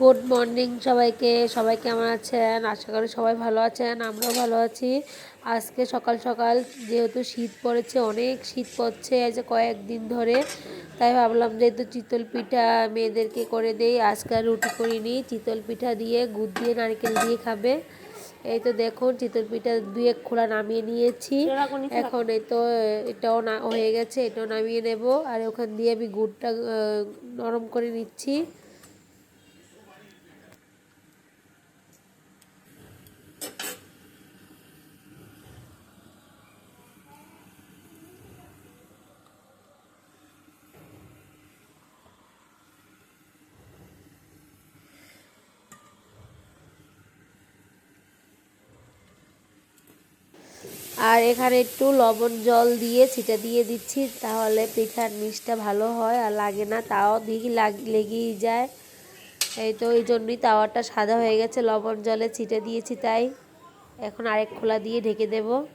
Good morning সবাইকে। সবাই কেমন আছেন? আশা করি সবাই ভালো আছেন আমরাও ভালো আছি। আজকে সকাল সকাল যেহেতু শীত পড়েছে অনেক শীত পড়ছে যে কয়েকদিন ধরে তাই ভাবলাম যেহেতু চিতল পিঠা মেয়েদেরকে করে দেই। আজকে আর রুটি করিনি চিতল পিঠা দিয়ে গুড় দিয়ে নারকেল দিয়ে খাবে। এই তো দেখুন চিতল পিঠা দুই এক খোলা নামিয়ে নিয়েছি। এখন এই তো এটাও না হয়ে গেছে এটাও নামিয়ে নেব। আর ওখান দিয়ে আমি গুড়টা নরম করে নিচ্ছি। আর এখানে একটু লবণ জল দিয়ে ছিটা দিয়ে দিচ্ছি, তাহলে পিঠার মিষ্টা ভালো হয় আর লাগে না, তাও দেখি লাগ- লেগেই যায়। এই তো, এই জন্যই তাওয়াটা সাদা হয়ে গেছে, লবণ জলে ছিটে দিয়েছি তাই। এখন আরেক খোলা দিয়ে ঢেকে দেব।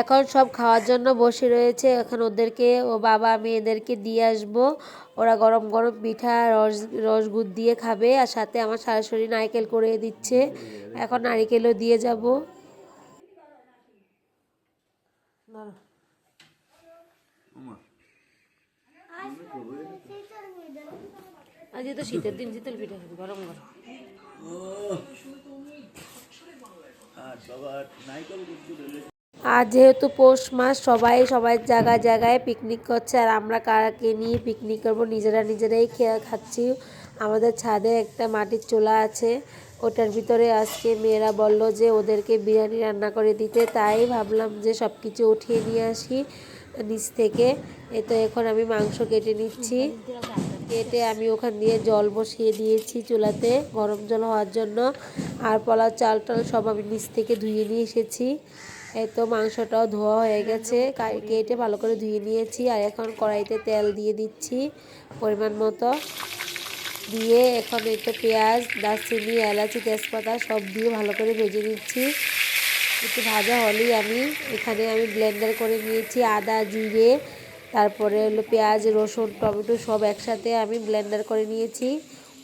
এখন সব খাওয়ার জন্য বসে রয়েছে। এখন ওদেরকে ও বাবা মেয়েদেরকে দিয়ে আসব। ওরা গরম গরম পিঠা রস রসগুদ দিয়ে খাবে আর সাথে আমার সরাসরি নারকেল করে দিচ্ছে। এখন নারকেলও দিয়ে যাব। আজকে তো শীতের দিন শীতল পিঠা খাবি গরম গরম। আর সবার নাইকেল গুড় আর যেহেতু পৌষ মাস, সবাই সবাই জায়গায় জায়গায় পিকনিক করছে আর আমরা কারাকে নিয়ে পিকনিক করব? নিজেরা নিজেরাই খেয়ে খাচ্ছি। আমাদের ছাদে একটা মাটির চুলা আছে। ওটার ভিতরে আজকে মেয়েরা বলল যে ওদেরকে বিরিয়ানি রান্না করে দিতে। তাই ভাবলাম যে সব কিছু উঠিয়ে নিয়ে আসি নিচ থেকে। এ তো এখন আমি মাংস কেটে নিচ্ছি। কেটে আমি ওখান দিয়ে জল বসিয়ে দিয়েছি চুলাতে গরম জল হওয়ার জন্য। আর পোলাও চাল টাল সব আমি নিচ থেকে ধুয়ে নিয়ে এসেছি। এই তো মাংসটাও ধোয়া হয়ে গেছে। কেটে ভালো করে ধুয়ে নিয়েছি আর এখন কড়াইতে তেল দিয়ে দিচ্ছি পরিমাণ মতো। দিয়ে এখন একটু পেঁয়াজ, দারচিনি, এলাচি, তেজপাতা সব দিয়ে ভালো করে ভেজে নিচ্ছি। একটু ভাজা হলেই আমি এখানে আমি ব্লেন্ডার করে নিয়েছি আদা, জিরে, তারপরে হলো পেঁয়াজ, রসুন, টমেটো সব একসাথে আমি ব্লেন্ডার করে নিয়েছি।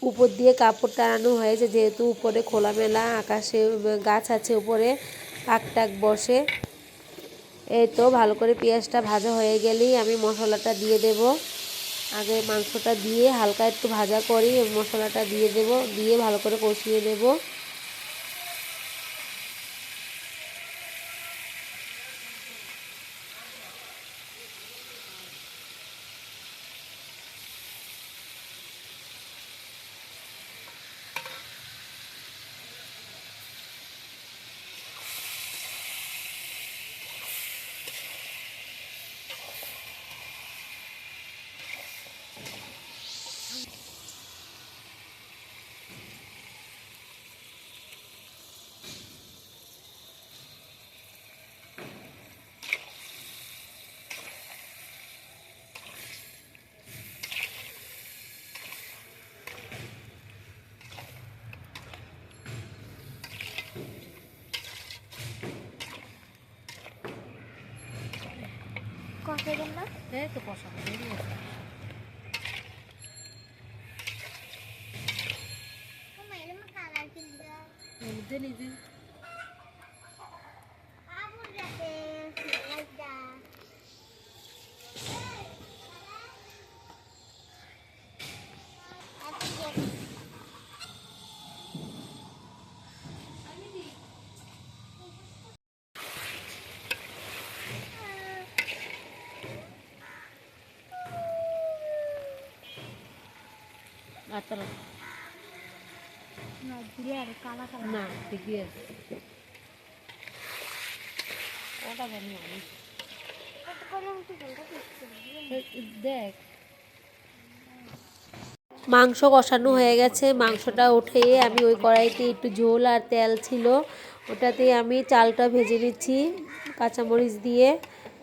উপর দিয়ে কাপড় টানানো হয়েছে যেহেতু উপরে খোলামেলা আকাশে, গাছ আছে উপরে। কাক টাক বসে। এই তো ভালো করে পেঁয়াজটা ভাজা হয়ে গেলেই আমি মশলাটা দিয়ে দেব। আগে মাংসটা দিয়ে হালকা একটু ভাজা করি, মশলাটা দিয়ে দেব, দিয়ে ভালো করে কষিয়ে নেব। কষাবেন না এই তো কষানো হয়ে গেছে। আমার এরকম কালার কিনতে মধ্যে নিজে আচ্ছা। না দিলে আর কালা কালা। না ঠিকই আছে। কতক্ষণ একটু জলটা দেখ। মাংস কষানো হয়ে গেছে। মাংসটা উঠে আমি ওই কড়াইতে একটু ঝোল আর তেল ছিল। ওটাতে আমি চালটা ভেজে নিচ্ছি কাঁচামরিচ দিয়ে।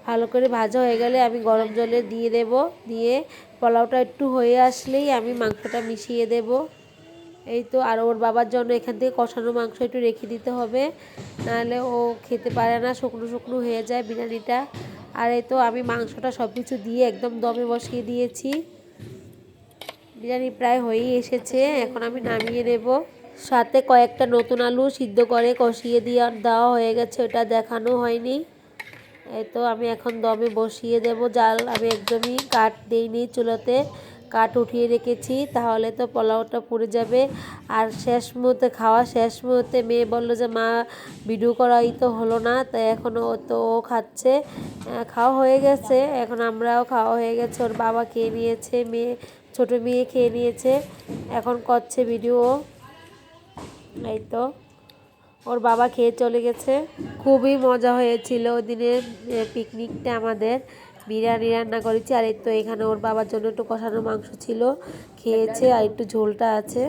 ভালো করে ভাজা হয়ে গেলে আমি গরম জলে দিয়ে দেব। দিয়ে পোলাওটা একটু হয়ে আসলেই আমি মাংসটা মিশিয়ে দেব। এই তো, আর ওর বাবার জন্য এখান থেকে কষানো মাংস একটু রেখে দিতে হবে। নাহলে ও খেতে পারে না, শুকনো শুকনো হয়ে যায় বিরিয়ানিটা। আর এই তো, আমি মাংসটা সব কিছু দিয়ে একদম দমে বসিয়ে দিয়েছি। বিরিয়ানি প্রায় হয়েই এসেছে, এখন আমি নামিয়ে নেব। সাথে কয়েকটা নতুন আলু সিদ্ধ করে কষিয়ে দিয়ে দেওয়া হয়ে গেছে, ওটা দেখানো হয়নি। এই তো আমি এখন দমে বসিয়ে দেব জাল। আমি একদমই কাঠ দিইনি চুলোতে, কাঠ উঠিয়ে রেখেছি, তাহলে তো পোলাওটা পুড়ে যাবে। আর শেষ মুহূর্তে, খাওয়া শেষ মুহূর্তে মেয়ে বলল যে, মা, ভিডিও করাই তো হলো না। তাই এখন ও তো ও খাচ্ছে। খাওয়া হয়ে গেছে। এখন আমরাও খাওয়া হয়ে গেছে। ওর বাবা খেয়ে নিয়েছে, মেয়ে, ছোট মেয়ে খেয়ে নিয়েছে। এখন করছে ভিডিও। এই তো। ওর বাবা খেয়ে চলে গেছে। খুবই মজা হয়েছিল ওই দিনের পিকনিকটা আমাদের। বিরিয়ানি রান্না করেছি, আর তো এখানে ওর বাবার জন্য একটু কষানো মাংস ছিল। খেয়েছে, আর একটু ঝোলটা আছে।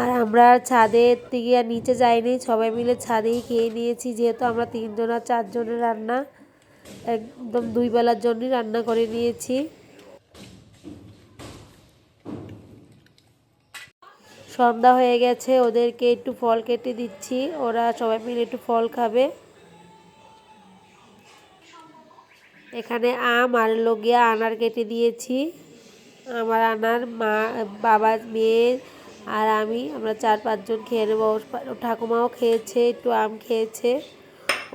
আর আমরা ছাদের থেকে আর নিচে যাইনি, সবাই মিলে ছাদেই খেয়ে নিয়েছি, যেহেতু আমরা তিনজন আর চারজনের রান্না। একদম দুই বেলার জন্যই রান্না করে নিয়েছি। সন্ধ্যা হয়ে গেছে, ওদেরকে একটু ফল কেটে দিচ্ছি। ওরা সবাই মিলে একটু ফল খাবে। এখানে আম আর লগিয়া আনার কেটে দিয়েছি। আমার আনার মা, বাবা, মেয়ে আর আমি, আমরা চার পাঁচজন খেয়ে নেব। ঠাকুমাও খেয়েছে, একটু আম খেয়েছে।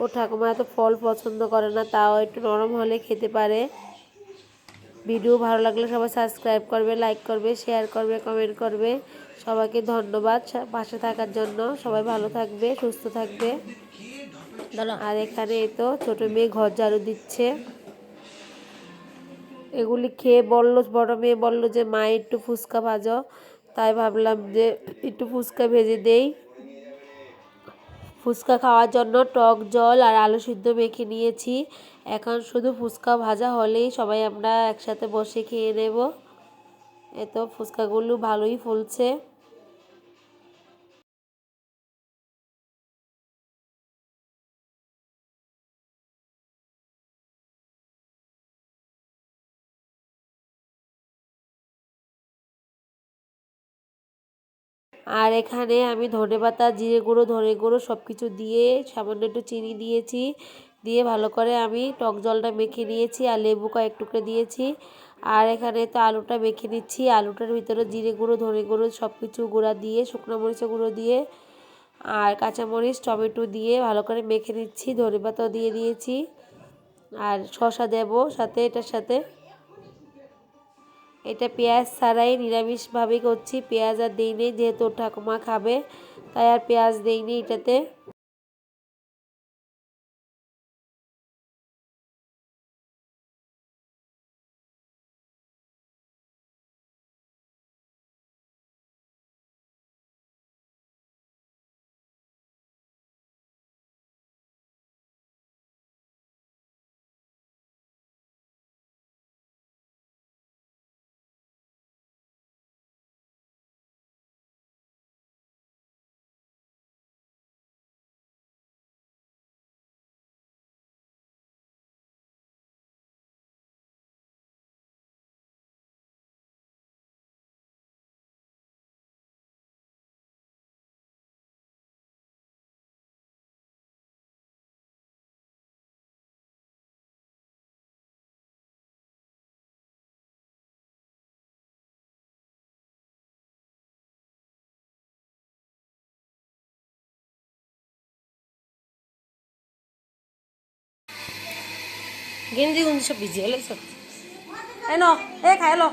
ও ঠাকুমা এত ফল পছন্দ করে না, তাও একটু নরম হলে খেতে পারে। ভিডিও ভালো লাগলে সবাই সাবস্ক্রাইব করবে লাইক করবে শেয়ার করবে কমেন্ট করবে। সবাইকে ধন্যবাদ পাশে থাকার জন্য। সবাই ভালো থাকবে, সুস্থ থাকবে। আর এখানে এই তো ছোট মেয়ে ঘর ঝাড়ু দিচ্ছে। এগুলি খেয়ে বলল, বড় মেয়ে বলল যে, মা, একটু ফুচকা ভাজো। তাই ভাবলাম যে, একটু ফুচকা ভেজে দেই। ফুচকা খাওয়ার জন্য টক জল আর আলু সিদ্ধ মেখে নিয়েছি। এখন শুধু ফুচকা ভাজা হলেই সবাই আমরা একসাথে বসে খেয়ে নেব। এত ফুচকাগুলো ভালোই ফুলছে। আর এখানে আমি ধনে পাতা, জিরে গুঁড়ো, ধনে গুঁড়ো সব কিছু দিয়ে সামান্য একটু চিনি দিয়েছি। দিয়ে ভালো করে আমি টক জলটা মেখে নিয়েছি আর লেবু কয়েক টুকরো দিয়েছি। আর এখানে তো আলুটা মেখে নিচ্ছি। আলুটার ভিতরে জিরে গুঁড়ো, ধনে গুঁড়ো সব কিছু গুঁড়া দিয়ে, শুকনো মরিচের গুঁড়ো দিয়ে আর কাঁচামরিচ, টমেটো দিয়ে ভালো করে মেখে নিচ্ছি। ধনে পাতাও দিয়ে দিয়েছি। আর শসা দেব সাথে, এটার সাথে। এটা পেঁয়াজ ছাড়াই নিরামিষভাবে করছি। পেঁয়াজ আর দিইনি, যেহেতু ঠাকুমা খাবে, তাই আর পেঁয়াজ দিইনি এটাতে। গেঞ্জি গুঞ্জি সব ভিজে গেলে সব। এই ন এ খাই লো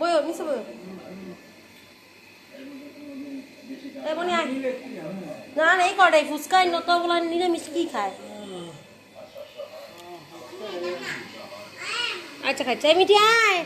বয়ো নিচে বয়ো না এই কটাই ফুচকা নত বলা নিরামিষ, কি খায়? আচ্ছা খাচ্ছে। মিঠি আয়।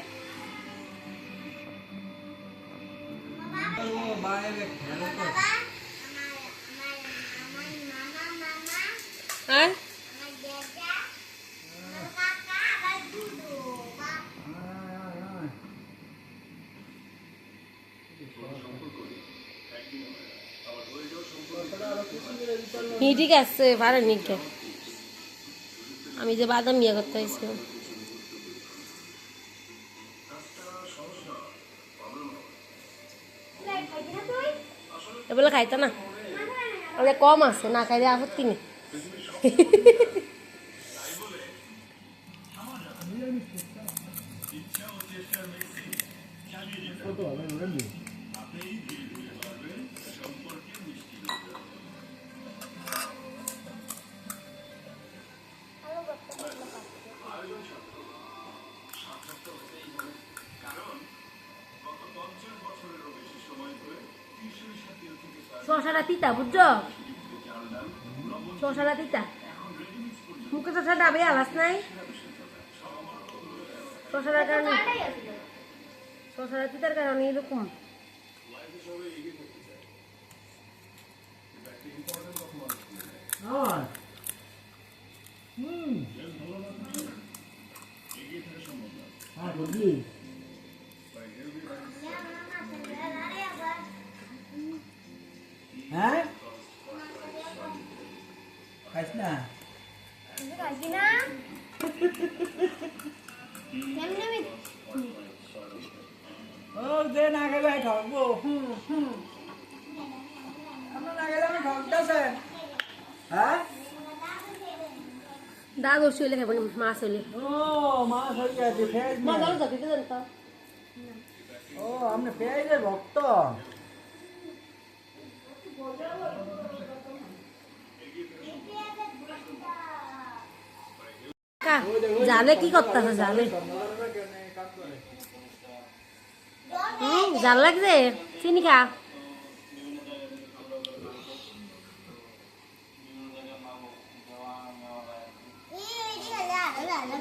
মিঠি আসছে পারে নিকে আমি যে বাদাম ইয়ে করতে হয়েছিলাম এগুলো খাইতো না। ওটা কম আছে না খাইলে আপত্তি নেই শশাটা তিতা বুঝছ? শশাটা তিতা। মুখে শশা ডাবে আলাস নাই। শশাটার কারণে শশাটা তিতার কারণে এরকম। হ্যাঁ দোষ হইলে খাবেন মাছ হইলে। ও মাছ গেছে ফেজ মা ভালো তো দিতে জানতো ও আপনি ভক্ত। কা জালে কি করতেছে জালে। হুম জাল লাগছে? চিনি খা এই এই আলা আলা আলা